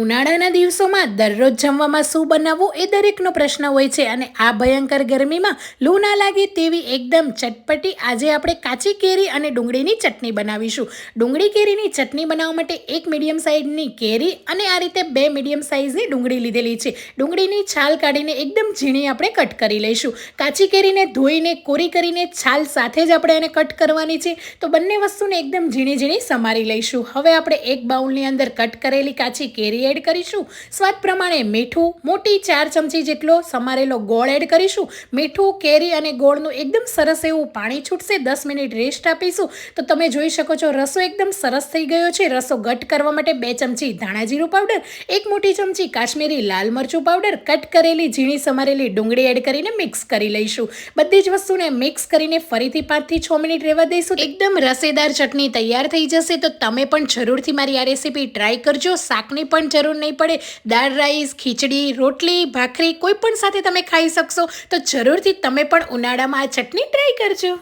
ઉનાળાના દિવસોમાં દરરોજ જમવામાં શું બનાવવું એ દરેકનો પ્રશ્ન હોય છે અને આ ભયંકર ગરમીમાં લૂ ના લાગે તેવી એકદમ ચટપટી આજે આપણે કાચી કેરી અને ડુંગળીની ચટણી બનાવીશું. ડુંગળી કેરીની ચટણી બનાવવા માટે એક મીડિયમ સાઇઝની કેરી અને આ રીતે બે મીડિયમ સાઇઝની ડુંગળી લીધેલી છે. ડુંગળીની છાલ કાઢીને એકદમ ઝીણી આપણે કટ કરી લઈશું. કાચી કેરીને ધોઈને, કોરી કરીને છાલ સાથે જ આપણે એને કટ કરવાની છે. તો બંને વસ્તુને એકદમ ઝીણી ઝીણી સમારી લઈશું. હવે આપણે એક બાઉલની અંદર કટ કરેલી કાચી કેરી એડ કરીશું. સ્વાદ પ્રમાણે મીઠું, મોટી ચાર ચમચી જેટલો સમારેલો ગોળ એડ કરીશું. મીઠું, કેરી અને ગોળનું એકદમ સરસ એવું પાણી છૂટશે. દસ મિનિટ રેસ્ટ આપીશું. તો તમે જોઈ શકો છો, રસો એકદમ સરસ થઈ ગયો છે. રસો ઘટ કરવા માટે બે ચમચી ધાણા જીરું પાવડર એક મોટી ચમચી કાશ્મીરી લાલ મરચું પાવડર કટ કરેલી ઝીણી સમારેલી ડુંગળી એડ કરીને મિક્સ કરી લઈશું. બધી જ વસ્તુને મિક્સ કરીને ફરીથી પાંચથી છ મિનિટ રહેવા દઈશું. એકદમ રસેદાર ચટણી તૈયાર થઈ જશે. તો તમે પણ જરૂરથી મારી આ રેસીપી ટ્રાય કરજો. શાકની પણ જરૂર નહીં પડે. દાળ, રાઈસ, ખીચડી, રોટલી, ભાખરી કોઈ પણ સાથે તમે ખાઈ શકશો. તો જરૂરથી તમે પણ ઉનાળામાં આ ચટણી ટ્રાય કરજો.